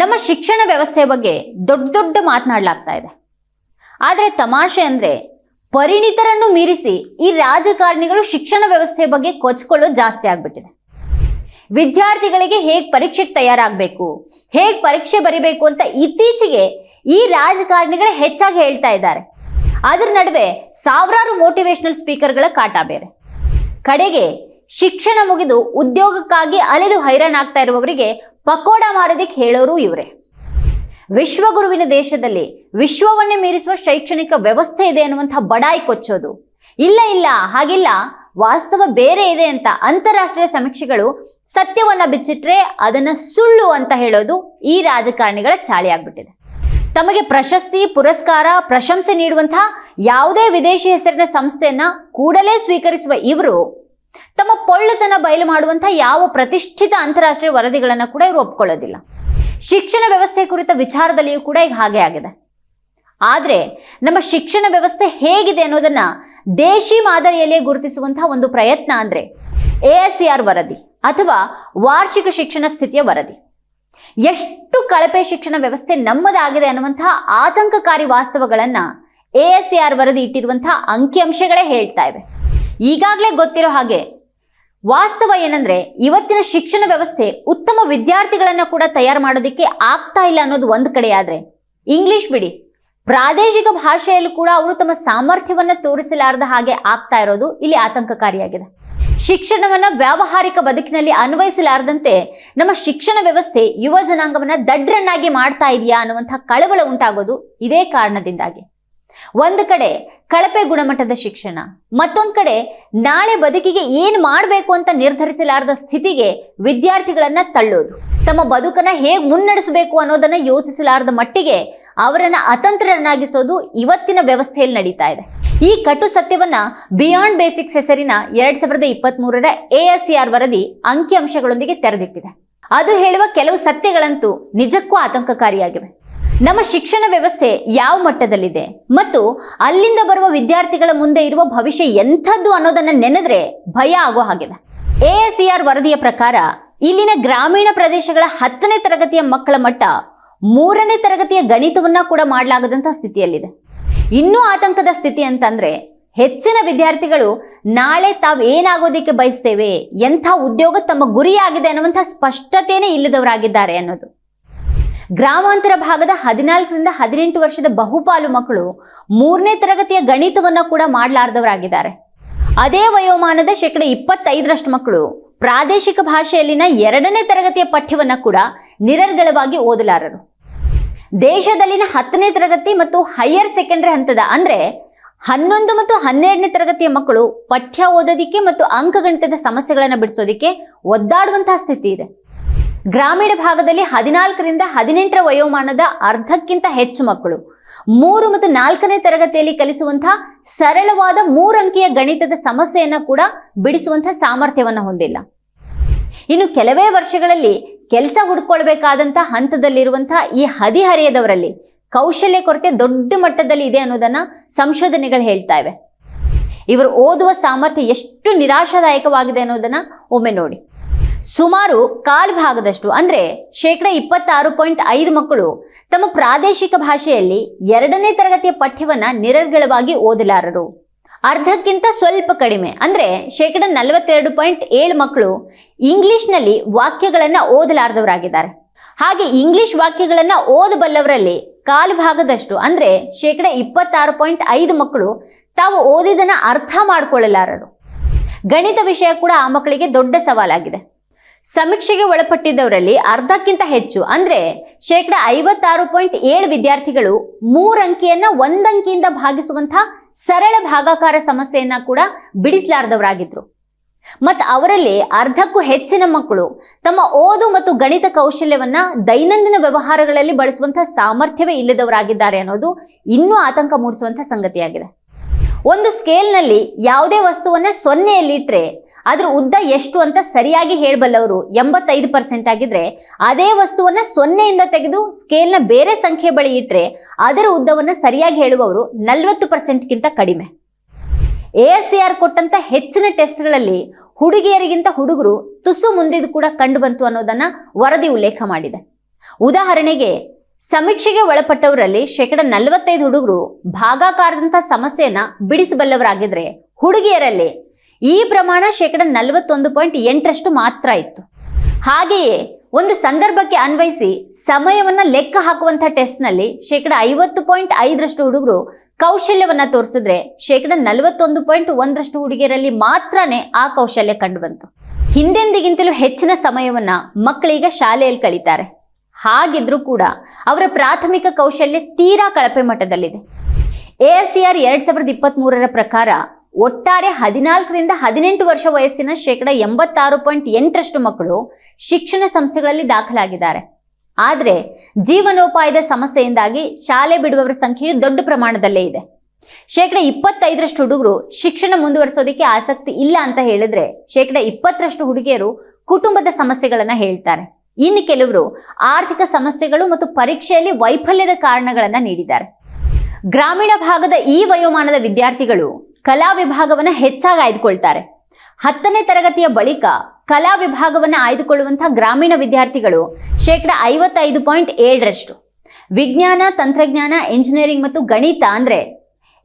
ನಮ್ಮ ಶಿಕ್ಷಣ ವ್ಯವಸ್ಥೆ ಬಗ್ಗೆ ದೊಡ್ಡ ದೊಡ್ಡ ಮಾತನಾಡಲಾಗ್ತಾ ಇದೆ. ಆದರೆ ತಮಾಷೆ ಅಂದರೆ ಪರಿಣಿತರನ್ನು ಮೀರಿಸಿ ಈ ರಾಜಕಾರಣಿಗಳು ಶಿಕ್ಷಣ ವ್ಯವಸ್ಥೆ ಬಗ್ಗೆ ಕೊಚ್ಕೊಳ್ಳೋದು ಜಾಸ್ತಿ ಆಗ್ಬಿಟ್ಟಿದೆ. ವಿದ್ಯಾರ್ಥಿಗಳಿಗೆ ಹೇಗೆ ಪರೀಕ್ಷೆಗೆ ತಯಾರಾಗಬೇಕು, ಹೇಗೆ ಪರೀಕ್ಷೆ ಬರಿಬೇಕು ಅಂತ ಇತ್ತೀಚೆಗೆ ಈ ರಾಜಕಾರಣಿಗಳೇ ಹೆಚ್ಚಾಗಿ ಹೇಳ್ತಾ ಇದ್ದಾರೆ. ಅದರ ನಡುವೆ ಸಾವಿರಾರು ಮೋಟಿವೇಶನಲ್ ಸ್ಪೀಕರ್ಗಳ ಕಾಟ ಬೇರೆ. ಕಡೆಗೆ ಶಿಕ್ಷಣ ಮುಗಿದು ಉದ್ಯೋಗಕ್ಕಾಗಿ ಅಲೆದು ಹೈರಾಣಾಗ್ತಾ ಇರುವವರಿಗೆ ಪಕೋಡ ಮಾರೋದಕ್ಕೆ ಹೇಳೋರು ಇವರೇ. ವಿಶ್ವಗುರುವಿನ ದೇಶದಲ್ಲಿ ವಿಶ್ವವನ್ನೇ ಮೀರಿಸುವ ಶೈಕ್ಷಣಿಕ ವ್ಯವಸ್ಥೆ ಇದೆ ಅನ್ನುವಂಥ ಬಡಾಯಿ ಕೊಚ್ಚೋದು. ಇಲ್ಲ ಇಲ್ಲ, ಹಾಗಿಲ್ಲ, ವಾಸ್ತವ ಬೇರೆ ಇದೆ ಅಂತ ಅಂತಾರಾಷ್ಟ್ರೀಯ ಸಮೀಕ್ಷೆಗಳು ಸತ್ಯವನ್ನ ಬಿಚ್ಚಿಟ್ರೆ ಅದನ್ನ ಸುಳ್ಳು ಅಂತ ಹೇಳೋದು ಈ ರಾಜಕಾರಣಿಗಳ ಚಾಳಿ ಆಗ್ಬಿಟ್ಟಿದೆ. ತಮಗೆ ಪ್ರಶಸ್ತಿ, ಪುರಸ್ಕಾರ, ಪ್ರಶಂಸೆ ನೀಡುವಂತಹ ಯಾವುದೇ ವಿದೇಶಿ ಹೆಸರಿನ ಸಂಸ್ಥೆಯನ್ನ ಕೂಡಲೇ ಸ್ವೀಕರಿಸುವ ಇವರು ತಮ್ಮ ಪೊಳ್ಳತನ ಬಯಲು ಮಾಡುವಂತಹ ಯಾವ ಪ್ರತಿಷ್ಠಿತ ಅಂತಾರಾಷ್ಟ್ರೀಯ ವರದಿಗಳನ್ನ ಕೂಡ ಇವರು ಒಪ್ಕೊಳ್ಳೋದಿಲ್ಲ. ಶಿಕ್ಷಣ ವ್ಯವಸ್ಥೆ ಕುರಿತ ವಿಚಾರದಲ್ಲಿಯೂ ಕೂಡ ಈಗ ಹಾಗೆ ಆಗಿದೆ. ಆದ್ರೆ ನಮ್ಮ ಶಿಕ್ಷಣ ವ್ಯವಸ್ಥೆ ಹೇಗಿದೆ ಅನ್ನೋದನ್ನ ದೇಶಿ ಮಾದರಿಯಲ್ಲಿಯೇ ಗುರುತಿಸುವಂತಹ ಒಂದು ಪ್ರಯತ್ನ ಅಂದ್ರೆ ಎ ಸಿ ಆರ್ ವರದಿ ಅಥವಾ ವಾರ್ಷಿಕ ಶಿಕ್ಷಣ ಸ್ಥಿತಿಯ ವರದಿ. ಎಷ್ಟು ಕಳಪೆ ಶಿಕ್ಷಣ ವ್ಯವಸ್ಥೆ ನಮ್ಮದಾಗಿದೆ ಅನ್ನುವಂತಹ ಆತಂಕಕಾರಿ ವಾಸ್ತವಗಳನ್ನ ಎ ಎಸ್ ಸಿ ಆರ್ ವರದಿ ಇಟ್ಟಿರುವಂತಹ ಅಂಕಿಅಂಶಗಳೇ ಹೇಳ್ತಾ ಇವೆ. ಈಗಾಗಲೇ ಗೊತ್ತಿರೋ ಹಾಗೆ. ವಾಸ್ತವ ಏನಂದ್ರೆ, ಇವತ್ತಿನ ಶಿಕ್ಷಣ ವ್ಯವಸ್ಥೆ ಉತ್ತಮ ವಿದ್ಯಾರ್ಥಿಗಳನ್ನ ಕೂಡ ತಯಾರು ಮಾಡೋದಕ್ಕೆ ಆಗ್ತಾ ಇಲ್ಲ ಅನ್ನೋದು ಒಂದು ಕಡೆ ಆದ್ರೆ. ಇಂಗ್ಲಿಷ್ ಬಿಡಿ. ಪ್ರಾದೇಶಿಕ ಭಾಷೆಯಲ್ಲೂ ಕೂಡ ಅವರು ತಮ್ಮ ಸಾಮರ್ಥ್ಯವನ್ನ ತೋರಿಸಲಾರದ ಹಾಗೆ ಆಗ್ತಾ ಇರೋದು ಇಲ್ಲಿ ಆತಂಕಕಾರಿಯಾಗಿದೆ. ಶಿಕ್ಷಣವನ್ನ ವ್ಯಾವಹಾರಿಕ ಬದುಕಿನಲ್ಲಿ ಅನ್ವಯಿಸಲಾರದಂತೆ ನಮ್ಮ ಶಿಕ್ಷಣ ವ್ಯವಸ್ಥೆ ಯುವ ಜನಾಂಗವನ್ನ ದಡ್ರನ್ನಾಗಿ ಮಾಡ್ತಾ ಇದೆಯಾ ಅನ್ನುವಂಥ ಕಳವಳ ಉಂಟಾಗೋದು ಇದೇ ಕಾರಣದಿಂದಾಗಿ. ಒಂದು ಕಡೆ ಕಳಪೆ ಗುಣಮಟ್ಟದ ಶಿಕ್ಷಣ, ಮತ್ತೊಂದು ಕಡೆ ನಾಳೆ ಬದುಕಿಗೆ ಏನ್ ಮಾಡಬೇಕು ಅಂತ ನಿರ್ಧರಿಸಲಾರದ ಸ್ಥಿತಿಗೆ ವಿದ್ಯಾರ್ಥಿಗಳನ್ನ ತಳ್ಳೋದು. ತಮ್ಮ ಬದುಕನ್ನ ಹೇಗ್ ಮುನ್ನಡೆಸಬೇಕು ಅನ್ನೋದನ್ನ ಯೋಚಿಸಲಾರದ ಮಟ್ಟಿಗೆ ಅವರನ್ನ ಅತಂತ್ರರನ್ನಾಗಿಸೋದು ಇವತ್ತಿನ ವ್ಯವಸ್ಥೆಯಲ್ಲಿ ನಡೀತಾ ಇದೆ. ಈ ಕಟು ಸತ್ಯವನ್ನ ಬಿಯಾಂಡ್ ಬೇಸಿಕ್ಸ್ ಹೆಸರಿನ ಎರಡ್ ಸಾವಿರದ ಇಪ್ಪತ್ತ್ ಮೂರರ ಎ ಎಸ್ ಸಿ ಆರ್ ವರದಿ ಅಂಕಿಅಂಶಗಳೊಂದಿಗೆ ತೆರೆದಿಟ್ಟಿದೆ. ಅದು ಹೇಳುವ ಕೆಲವು ಸತ್ಯಗಳಂತೂ ನಿಜಕ್ಕೂ ಆತಂಕಕಾರಿಯಾಗಿವೆ. ನಮ್ಮ ಶಿಕ್ಷಣ ವ್ಯವಸ್ಥೆ ಯಾವ ಮಟ್ಟದಲ್ಲಿದೆ? ಮತ್ತು ಅಲ್ಲಿಂದ ಬರುವ ವಿದ್ಯಾರ್ಥಿಗಳ ಮುಂದೆ ಇರುವ ಭವಿಷ್ಯ ಎಂಥದ್ದು ಅನ್ನೋದನ್ನ ನೆನೆದ್ರೆ ಭಯ ಆಗೋ ಹಾಗಿದೆ ಎ ಎಸ್ ಸಿ ಆರ್ ವರದಿಯ ಪ್ರಕಾರ ಇಲ್ಲಿನ ಗ್ರಾಮೀಣ ಪ್ರದೇಶಗಳ ಹತ್ತನೇ ತರಗತಿಯ ಮಕ್ಕಳ ಮಟ್ಟ ಮೂರನೇ ತರಗತಿಯ ಗಣಿತವನ್ನ ಕೂಡ ಮಾಡಲಾಗದಂತಹ ಸ್ಥಿತಿಯಲ್ಲಿದೆ. ಇನ್ನೂ ಆತಂಕದ ಸ್ಥಿತಿ ಅಂತಂದ್ರೆ ಹೆಚ್ಚಿನ ವಿದ್ಯಾರ್ಥಿಗಳು ನಾಳೆ ತಾವು ಏನಾಗೋದಿಕ್ಕೆ ಬಯಸ್ತೇವೆ, ಎಂಥ ಉದ್ಯೋಗ ತಮ್ಮ ಗುರಿಯಾಗಿದೆ ಅನ್ನುವಂಥ ಸ್ಪಷ್ಟತೆಯೇ ಇಲ್ಲದವರಾಗಿದ್ದಾರೆ ಅನ್ನೋದು. ಗ್ರಾಮಾಂತರ ಭಾಗದ ಹದಿನಾಲ್ಕರಿಂದ ಹದಿನೆಂಟು ವರ್ಷದ ಬಹುಪಾಲು ಮಕ್ಕಳು ಮೂರನೇ ತರಗತಿಯ ಗಣಿತವನ್ನು ಕೂಡ ಮಾಡಲಾರ್ದವರಾಗಿದ್ದಾರೆ. ಅದೇ ವಯೋಮಾನದ ಶೇಕಡ ಇಪ್ಪತ್ತೈದರಷ್ಟು ಮಕ್ಕಳು ಪ್ರಾದೇಶಿಕ ಭಾಷೆಯಲ್ಲಿನ ಎರಡನೇ ತರಗತಿಯ ಪಠ್ಯವನ್ನು ಕೂಡ ನಿರರ್ಗಳವಾಗಿ ಓದಲಾರರು. ದೇಶದಲ್ಲಿನ ಹತ್ತನೇ ತರಗತಿ ಮತ್ತು ಹೈಯರ್ ಸೆಕೆಂಡರಿ ಹಂತದ ಅಂದರೆ ಹನ್ನೊಂದು ಮತ್ತು ಹನ್ನೆರಡನೇ ತರಗತಿಯ ಮಕ್ಕಳು ಪಠ್ಯ ಓದೋದಿಕ್ಕೆ ಮತ್ತು ಅಂಕಗಣಿತದ ಸಮಸ್ಯೆಗಳನ್ನು ಬಿಡಿಸೋದಿಕ್ಕೆ ಒದ್ದಾಡುವಂತಹ ಸ್ಥಿತಿ ಇದೆ. ಗ್ರಾಮೀಣ ಭಾಗದಲ್ಲಿ ಹದಿನಾಲ್ಕರಿಂದ ಹದಿನೆಂಟರ ವಯೋಮಾನದ ಅರ್ಧಕ್ಕಿಂತ ಹೆಚ್ಚು ಮಕ್ಕಳು. ಮೂರು ಮತ್ತು ನಾಲ್ಕನೇ ತರಗತಿಯಲ್ಲಿ ಕಲಿಸುವಂತಹ ಸರಳವಾದ ಮೂರಂಕಿಯ ಗಣಿತದ ಸಮಸ್ಯೆಯನ್ನು ಕೂಡ ಬಿಡಿಸುವಂತಹ ಸಾಮರ್ಥ್ಯವನ್ನು ಹೊಂದಿಲ್ಲ. ಇನ್ನು ಕೆಲವೇ ವರ್ಷಗಳಲ್ಲಿ ಕೆಲಸ ಹುಡ್ಕೊಳ್ಬೇಕಾದಂತಹ ಹಂತದಲ್ಲಿರುವಂತಹ ಈ ಹದಿಹರೆಯದವರಲ್ಲಿ ಕೌಶಲ್ಯ ಕೊರತೆ ದೊಡ್ಡ ಮಟ್ಟದಲ್ಲಿ ಇದೆ ಅನ್ನೋದನ್ನ ಸಂಶೋಧನೆಗಳು ಹೇಳ್ತಾ ಇವೆ. ಇವರು ಓದುವ ಸಾಮರ್ಥ್ಯ ಎಷ್ಟು ನಿರಾಶಾದಾಯಕವಾಗಿದೆ ಅನ್ನೋದನ್ನ ಒಮ್ಮೆ ನೋಡಿ. ಸುಮಾರು ಕಾಲ್ ಭಾಗದಷ್ಟು, ಅಂದ್ರೆ ಶೇಕಡ ಇಪ್ಪತ್ತಾರು ಪಾಯಿಂಟ್ ಐದು ಮಕ್ಕಳು ತಮ್ಮ ಪ್ರಾದೇಶಿಕ ಭಾಷೆಯಲ್ಲಿ ಎರಡನೇ ತರಗತಿಯ ಪಠ್ಯವನ್ನ ನಿರರ್ಗಳವಾಗಿ ಓದಲಾರರು. ಅರ್ಧಕ್ಕಿಂತ ಸ್ವಲ್ಪ ಕಡಿಮೆ, ಅಂದ್ರೆ ಶೇಕಡ ನಲವತ್ತೆರಡು ಪಾಯಿಂಟ್ ಏಳು ಮಕ್ಕಳು ಇಂಗ್ಲಿಷ್ನಲ್ಲಿ ವಾಕ್ಯಗಳನ್ನ ಓದಲಾರದವರಾಗಿದ್ದಾರೆ. ಹಾಗೆ ಇಂಗ್ಲಿಷ್ ವಾಕ್ಯಗಳನ್ನ ಓದಬಲ್ಲವರಲ್ಲಿ ಕಾಲು ಭಾಗದಷ್ಟು, ಅಂದ್ರೆ ಶೇಕಡ ಇಪ್ಪತ್ತಾರು ಪಾಯಿಂಟ್ ಐದು ಮಕ್ಕಳು ತಾವು ಓದಿದನ್ನ ಅರ್ಥ ಮಾಡಿಕೊಳ್ಳಲಾರರು. ಗಣಿತ ವಿಷಯ ಕೂಡ ಆ ಮಕ್ಕಳಿಗೆ ದೊಡ್ಡ ಸವಾಲಾಗಿದೆ. ಸಮೀಕ್ಷೆಗೆ ಒಳಪಟ್ಟಿದ್ದವರಲ್ಲಿ ಅರ್ಧಕ್ಕಿಂತ ಹೆಚ್ಚು, ಅಂದ್ರೆ ಶೇಕಡ ಐವತ್ತಾರು ಪಾಯಿಂಟ್ ಏಳು ವಿದ್ಯಾರ್ಥಿಗಳು ಮೂರಂಕಿಯನ್ನ ಒಂದಂಕಿಯಿಂದ ಭಾಗಿಸುವಂತಹ ಸರಳ ಭಾಗಾಕಾರ ಸಮಸ್ಯೆಯನ್ನ ಕೂಡ ಬಿಡಿಸಲಾರದವರಾಗಿದ್ರು. ಮತ್ತು ಅವರಲ್ಲಿ ಅರ್ಧಕ್ಕೂ ಹೆಚ್ಚಿನ ಮಕ್ಕಳು ತಮ್ಮ ಓದು ಮತ್ತು ಗಣಿತ ಕೌಶಲ್ಯವನ್ನ ದೈನಂದಿನ ವ್ಯವಹಾರಗಳಲ್ಲಿ ಬಳಸುವಂತಹ ಸಾಮರ್ಥ್ಯವೇ ಇಲ್ಲದವರಾಗಿದ್ದಾರೆ ಅನ್ನೋದು ಇನ್ನೂ ಆತಂಕ ಮೂಡಿಸುವಂತಹ ಸಂಗತಿಯಾಗಿದೆ. ಒಂದು ಸ್ಕೇಲ್ನಲ್ಲಿ ಯಾವುದೇ ವಸ್ತುವನ್ನ ಸೊನ್ನೆಯಲ್ಲಿಟ್ರೆ ಅದ್ರ ಉದ್ದ ಎಷ್ಟು ಅಂತ ಸರಿಯಾಗಿ ಹೇಳಬಲ್ಲವರು ಎಂಬತ್ತೈದು ಪರ್ಸೆಂಟ್ ಆಗಿದ್ರೆ ಅದೇ ವಸ್ತುವನ್ನ ಸೊನ್ನೆಯಿಂದ ತೆಗೆದು ಸ್ಕೇಲ್ನ ಬೇರೆ ಸಂಖ್ಯೆ ಬಳಿ ಇಟ್ರೆ ಅದರ ಉದ್ದವನ್ನ ಸರಿಯಾಗಿ ಹೇಳುವವರು ನಲವತ್ತು ಪರ್ಸೆಂಟ್ಗಿಂತ ಕಡಿಮೆ. ಎ ಎಸ್ ಸಿ ಆರ್ ಕೊಟ್ಟಂತ ಹೆಚ್ಚಿನ ಟೆಸ್ಟ್ಗಳಲ್ಲಿ ಹುಡುಗಿಯರಿಗಿಂತ ಹುಡುಗರು ತುಸು ಮುಂದಿದ್ದು ಕೂಡ ಕಂಡು ಬಂತು ಅನ್ನೋದನ್ನ ವರದಿ ಉಲ್ಲೇಖ ಮಾಡಿದೆ. ಉದಾಹರಣೆಗೆ, ಸಮೀಕ್ಷೆಗೆ ಒಳಪಟ್ಟವರಲ್ಲಿ ಶೇಕಡ ನಲವತ್ತೈದು ಹುಡುಗರು ಭಾಗಾಕಾರದಂತ ಸಮಸ್ಯೆಯನ್ನ ಬಿಡಿಸಬಲ್ಲವರಾಗಿದ್ರೆ ಹುಡುಗಿಯರಲ್ಲಿ ಈ ಪ್ರಮಾಣ ಶೇಕಡ ನಲವತ್ತೊಂದು ಪಾಯಿಂಟ್ ಎಂಟರಷ್ಟು ಮಾತ್ರ ಇತ್ತು. ಹಾಗೆಯೇ ಒಂದು ಸಂದರ್ಭಕ್ಕೆ ಅನ್ವಯಿಸಿ ಸಮಯವನ್ನ ಲೆಕ್ಕ ಹಾಕುವಂತ ಟೆಸ್ಟ್ನಲ್ಲಿ ಶೇಕಡ ಐವತ್ತು ಪಾಯಿಂಟ್ ಐದರಷ್ಟು ಹುಡುಗರು ಕೌಶಲ್ಯವನ್ನ ತೋರಿಸಿದ್ರೆ ಶೇಕಡ ನಲವತ್ತೊಂದು ಪಾಯಿಂಟ್ ಒಂದರಷ್ಟು ಹುಡುಗಿಯರಲ್ಲಿ ಮಾತ್ರನೇ ಆ ಕೌಶಲ್ಯ ಕಂಡುಬಂತು. ಹಿಂದೆಂದಿಗಿಂತಲೂ ಹೆಚ್ಚಿನ ಸಮಯವನ್ನ ಮಕ್ಕಳೀಗ ಶಾಲೆಯಲ್ಲಿ ಕಳೀತಾರೆ. ಹಾಗಿದ್ರೂ ಕೂಡ ಅವರ ಪ್ರಾಥಮಿಕ ಕೌಶಲ್ಯ ತೀರಾ ಕಳಪೆ ಮಟ್ಟದಲ್ಲಿದೆ. ಎ ಎಸ್ ಸಿ ಆರ್ ಎರಡ್ ಸಾವಿರದ ಇಪ್ಪತ್ತ್ ಪ್ರಕಾರ ಒಟ್ಟಾರೆ ಹದಿನಾಲ್ಕರಿಂದ ಹದಿನೆಂಟು ವರ್ಷ ವಯಸ್ಸಿನ ಶೇಕಡ ಎಂಬತ್ತಾರು ಪಾಯಿಂಟ್ ಎಂಟರಷ್ಟು ಮಕ್ಕಳು ಶಿಕ್ಷಣ ಸಂಸ್ಥೆಗಳಲ್ಲಿ ದಾಖಲಾಗಿದ್ದಾರೆ. ಆದರೆ ಜೀವನೋಪಾಯದ ಸಮಸ್ಯೆಯಿಂದಾಗಿ ಶಾಲೆ ಬಿಡುವವರ ಸಂಖ್ಯೆಯು ದೊಡ್ಡ ಪ್ರಮಾಣದಲ್ಲೇ ಇದೆ. ಶೇಕಡ ಇಪ್ಪತ್ತೈದರಷ್ಟು ಹುಡುಗರು ಶಿಕ್ಷಣ ಮುಂದುವರಿಸೋದಕ್ಕೆ ಆಸಕ್ತಿ ಇಲ್ಲ ಅಂತ ಹೇಳಿದ್ರೆ ಶೇಕಡ ಇಪ್ಪತ್ತರಷ್ಟು ಹುಡುಗಿಯರು ಕುಟುಂಬದ ಸಮಸ್ಯೆಗಳನ್ನ ಹೇಳ್ತಾರೆ. ಇನ್ನು ಕೆಲವರು ಆರ್ಥಿಕ ಸಮಸ್ಯೆಗಳು ಮತ್ತು ಪರೀಕ್ಷೆಯಲ್ಲಿ ವೈಫಲ್ಯದ ಕಾರಣಗಳನ್ನ ನೀಡಿದ್ದಾರೆ. ಗ್ರಾಮೀಣ ಭಾಗದ ಈ ವಯೋಮಾನದ ವಿದ್ಯಾರ್ಥಿಗಳು ಕಲಾ ವಿಭಾಗವನ್ನ ಹೆಚ್ಚಾಗಿ ಆಯ್ದುಕೊಳ್ತಾರೆ. ಹತ್ತನೇ ತರಗತಿಯ ಬಳಿಕ ಕಲಾ ವಿಭಾಗವನ್ನ ಆಯ್ದುಕೊಳ್ಳುವಂತಹ ಗ್ರಾಮೀಣ ವಿದ್ಯಾರ್ಥಿಗಳು ಶೇಕಡ ಐವತ್ತೈದು ಪಾಯಿಂಟ್ ಏಳರಷ್ಟು. ವಿಜ್ಞಾನ, ತಂತ್ರಜ್ಞಾನ, ಇಂಜಿನಿಯರಿಂಗ್ ಮತ್ತು ಗಣಿತ ಅಂದ್ರೆ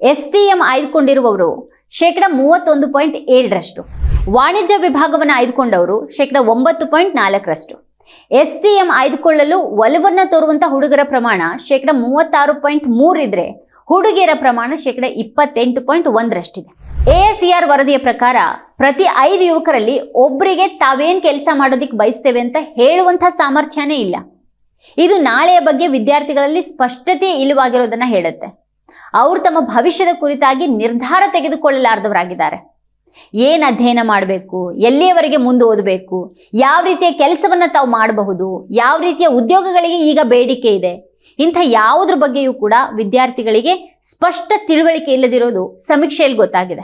ಎಸ್ ಟಿ ಎಂ ಆಯ್ದುಕೊಂಡಿರುವವರು ಶೇಕಡ ಮೂವತ್ತೊಂದು ಪಾಯಿಂಟ್ ಏಳರಷ್ಟು. ವಾಣಿಜ್ಯ ವಿಭಾಗವನ್ನು ಆಯ್ದುಕೊಂಡವರು ಶೇಕಡ ಒಂಬತ್ತು ಪಾಯಿಂಟ್ ನಾಲ್ಕರಷ್ಟು. ಎಸ್ ಟಿ ಎಂ ಆಯ್ದುಕೊಳ್ಳಲು ಒಲವನ್ನ ತೋರುವಂತ ಹುಡುಗರ ಪ್ರಮಾಣ ಶೇಕಡ ಮೂವತ್ತಾರು ಪಾಯಿಂಟ್ ಮೂರಿದ್ರೆ ಹುಡುಗಿಯರ ಪ್ರಮಾಣ ಶೇಕಡ ಇಪ್ಪತ್ತೆಂಟು ಪಾಯಿಂಟ್ ಒಂದರಷ್ಟಿದೆ. ಎ ಎಸ್ ಆರ್ ವರದಿಯ ಪ್ರಕಾರ ಪ್ರತಿ ಐದು ಯುವಕರಲ್ಲಿ ಒಬ್ಬರಿಗೆ ತಾವೇನ್ ಕೆಲಸ ಮಾಡೋದಿಕ್ ಬಯಸ್ತೇವೆ ಅಂತ ಹೇಳುವಂತ ಸಾಮರ್ಥ್ಯನೇ ಇಲ್ಲ. ಇದು ನಾಳೆಯ ಬಗ್ಗೆ ವಿದ್ಯಾರ್ಥಿಗಳಲ್ಲಿ ಸ್ಪಷ್ಟತೆ ಇಲ್ಲವಾಗಿರೋದನ್ನ ಹೇಳುತ್ತೆ. ಅವರು ತಮ್ಮ ಭವಿಷ್ಯದ ಕುರಿತಾಗಿ ನಿರ್ಧಾರ ತೆಗೆದುಕೊಳ್ಳಲಾರದವರಾಗಿದ್ದಾರೆ. ಏನ್ ಅಧ್ಯಯನ ಮಾಡಬೇಕು, ಎಲ್ಲಿಯವರೆಗೆ ಮುಂದೆ ಓದಬೇಕು, ಯಾವ ರೀತಿಯ ಕೆಲಸವನ್ನ ತಾವು ಮಾಡಬಹುದು, ಯಾವ ರೀತಿಯ ಉದ್ಯೋಗಗಳಿಗೆ ಈಗ ಬೇಡಿಕೆ ಇದೆ ಇಂಥ ಯಾವುದ್ರ ಬಗ್ಗೆಯೂ ಕೂಡ ವಿದ್ಯಾರ್ಥಿಗಳಿಗೆ ಸ್ಪಷ್ಟ ತಿಳುವಳಿಕೆ ಇಲ್ಲದಿರೋದು ಸಮೀಕ್ಷೆಯಲ್ಲಿ ಗೊತ್ತಾಗಿದೆ.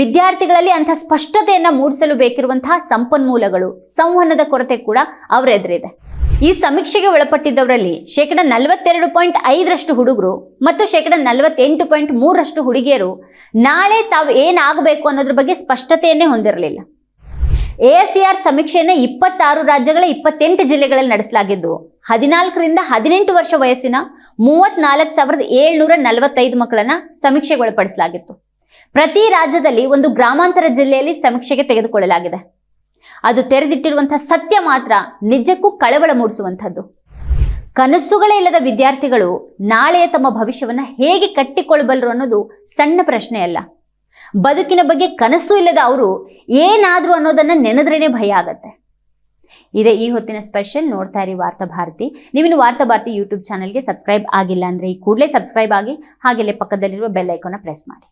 ವಿದ್ಯಾರ್ಥಿಗಳಲ್ಲಿ ಅಂಥ ಸ್ಪಷ್ಟತೆಯನ್ನು ಮೂಡಿಸಲು ಬೇಕಿರುವಂತಹ ಸಂಪನ್ಮೂಲಗಳು, ಸಂವಹನದ ಕೊರತೆ ಕೂಡ ಅವರ ಎದುರಿದೆ. ಈ ಸಮೀಕ್ಷೆಗೆ ಒಳಪಟ್ಟಿದ್ದವರಲ್ಲಿ ಶೇಕಡ ನಲವತ್ತೆರಡು ಪಾಯಿಂಟ್ ಐದರಷ್ಟು ಹುಡುಗರು ಮತ್ತು ಶೇಕಡ ನಲವತ್ತೆಂಟು ಪಾಯಿಂಟ್ ಮೂರರಷ್ಟು ಹುಡುಗಿಯರು ನಾಳೆ ತಾವು ಏನಾಗಬೇಕು ಅನ್ನೋದ್ರ ಬಗ್ಗೆ ಸ್ಪಷ್ಟತೆಯನ್ನೇ ಹೊಂದಿರಲಿಲ್ಲ. ಎ ಸಿ ಆರ್ ಸಮೀಕ್ಷೆಯನ್ನು ಇಪ್ಪತ್ತಾರು ರಾಜ್ಯಗಳ ಇಪ್ಪತ್ತೆಂಟು ಜಿಲ್ಲೆಗಳಲ್ಲಿ ನಡೆಸಲಾಗಿದ್ದು, ಹದಿನಾಲ್ಕರಿಂದ ಹದಿನೆಂಟು ವರ್ಷ ವಯಸ್ಸಿನ ಮೂವತ್ನಾಲ್ಕು ಸಾವಿರದ ಏಳ್ನೂರ ನಲವತ್ತೈದು ಮಕ್ಕಳನ್ನ ಸಮೀಕ್ಷೆಗೊಳಪಡಿಸಲಾಗಿತ್ತು. ಪ್ರತಿ ರಾಜ್ಯದಲ್ಲಿ ಒಂದು ಗ್ರಾಮಾಂತರ ಜಿಲ್ಲೆಯಲ್ಲಿ ಸಮೀಕ್ಷೆಗೆ ತೆಗೆದುಕೊಳ್ಳಲಾಗಿದೆ. ಅದು ತೆರೆದಿಟ್ಟಿರುವಂತಹ ಸತ್ಯ ಮಾತ್ರ ನಿಜಕ್ಕೂ ಕಳವಳ ಮೂಡಿಸುವಂಥದ್ದು ಕನಸುಗಳೇ ಇಲ್ಲದ ವಿದ್ಯಾರ್ಥಿಗಳು ನಾಳೆಯ ತಮ್ಮ ಭವಿಷ್ಯವನ್ನ ಹೇಗೆ ಕಟ್ಟಿಕೊಳ್ಳಬಲ್ಲರು ಅನ್ನೋದು ಸಣ್ಣ ಪ್ರಶ್ನೆಯಲ್ಲ. ಬದುಕಿನ ಬಗ್ಗೆ ಕನಸು ಇಲ್ಲದ ಅವರು ಏನಾದ್ರು ಅನ್ನೋದನ್ನ ನೆನೆದ್ರೇನೆ ಭಯ ಆಗತ್ತೆ. ಇದೇ ಈ ಹೊತ್ತಿನ ಸ್ಪೆಷಲ್ ನೋಡ್ತಾ ಇರಿ ವಾರ್ತಾ ಭಾರತಿ. ನೀವಿನ್ನು ವಾರ್ತಾ ಭಾರತಿ ಯೂಟ್ಯೂಬ್ ಚಾನಲ್ಗೆ ಸಬ್ಸ್ಕ್ರೈಬ್ ಆಗಿಲ್ಲ ಅಂದ್ರೆ ಈ ಕೂಡಲೇ ಸಬ್ಸ್ಕ್ರೈಬ್ ಆಗಿ ಹಾಗೆಲ್ಲೇ ಪಕ್ಕದಲ್ಲಿರುವ ಬೆಲ್ ಪ್ರೆಸ್ ಮಾಡಿ.